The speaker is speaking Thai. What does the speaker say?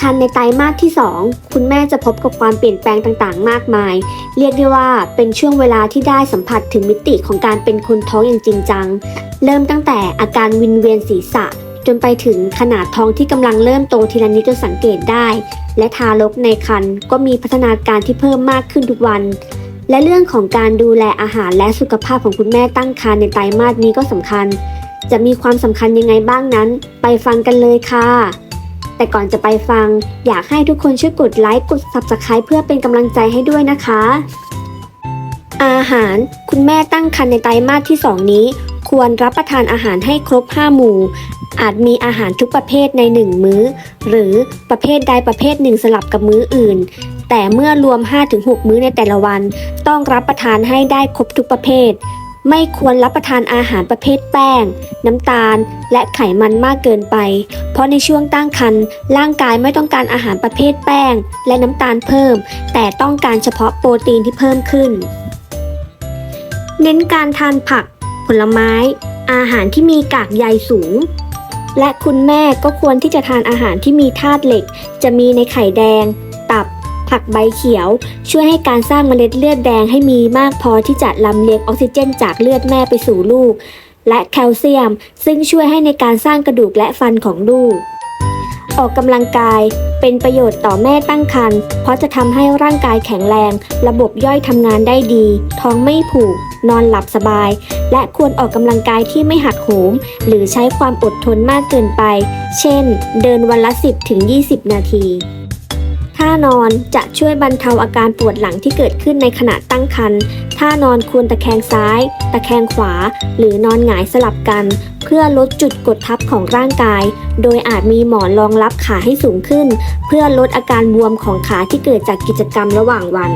ครรภ์ในไตรมาสที่ 2 คุณแม่จะพบกับความเปลี่ยนแปลงต่างๆ มากมาย เรียกได้ว่าเป็นช่วงเวลาที่ได้สัมผัสถึงมิติของการเป็นคนท้องอย่างจริงจัง เริ่มตั้งแต่อาการวินเวียนศีรษะ จนไปถึงขนาดท้องที่กำลังเริ่มโตทีละนิดจนสังเกตได้ และทารกในครรภ์ก็มีพัฒนาการที่เพิ่มมากขึ้นทุกวัน และเรื่องของการดูแลอาหารและสุขภาพของคุณแม่ตั้งครรภ์ในไตรมาสนี้ก็สำคัญ จะมีความสำคัญยังไงบ้างนั้น ไปฟังกันเลยค่ะ แต่ก่อนจะไปฟัง อยากให้ทุกคนช่วยกดไลค์กด Subscribe เพื่อเป็นกำลังใจให้ด้วยนะคะ อาหารคุณแม่ตั้งครรภ์ในไตรมาสที่ 2 นี้ ควรรับประทานอาหารให้ครบ 5 หมู่ อาจมีอาหารทุกประเภทใน 1 มื้อ หรือประเภทใดประเภทหนึ่งสลับกับมื้ออื่น แต่เมื่อรวม 5-6 มื้อในแต่ละวัน ต้องรับประทานให้ได้ครบทุกประเภท ไม่ควรรับประทานอาหารประเภทแป้ง น้ำตาล และไขมันมากเกินไป เพราะในช่วงตั้งครรภ์ร่างกายไม่ต้องการอาหารประเภทแป้ง และน้ำตาลเพิ่ม แต่ต้องการเฉพาะโปรตีนที่เพิ่มขึ้น เน้นการทานผัก ผลไม้ อาหารที่มีกากใยสูง และคุณแม่ก็ควรที่จะทานอาหารที่มีธาตุเหล็ก จะมีในไข่แดง ตับ ผักใบเขียว ช่วยให้การสร้างเมล็ดเลือดแดงให้มีมากพอที่จะลำเลียงออกซิเจนจากเลือดแม่ไปสู่ลูก และแคลเซียม ซึ่งช่วยให้ในการสร้างกระดูกและฟันของลูก ออกกำลังกายเป็นประโยชน์ต่อแม่ตั้งครรภ์เพราะจะทำให้ร่างกายแข็งแรง ระบบย่อยทำงานได้ดี ท้องไม่ผูก นอนหลับสบาย และควรออกกำลังกายที่ไม่หักโหม หรือใช้ความอดทนมากเกินไป เช่น เดินวันละ 10-20 นาทีานอนจะช่วยบรรเทาอาการปวดหลังที่เกิดขึ้นในขณะตั้งครรภ์ท่านอนควรตะแคงซ้าย ตะแคงขวา หรือนอนหงายสลับกัน เพื่อลดจุดกดทับของร่างกาย โดยอาจมีหมอนรองรับขาให้สูงขึ้น เพื่อลดอาการบวมของขาที่เกิดจากกิจกรรมระหว่างวัน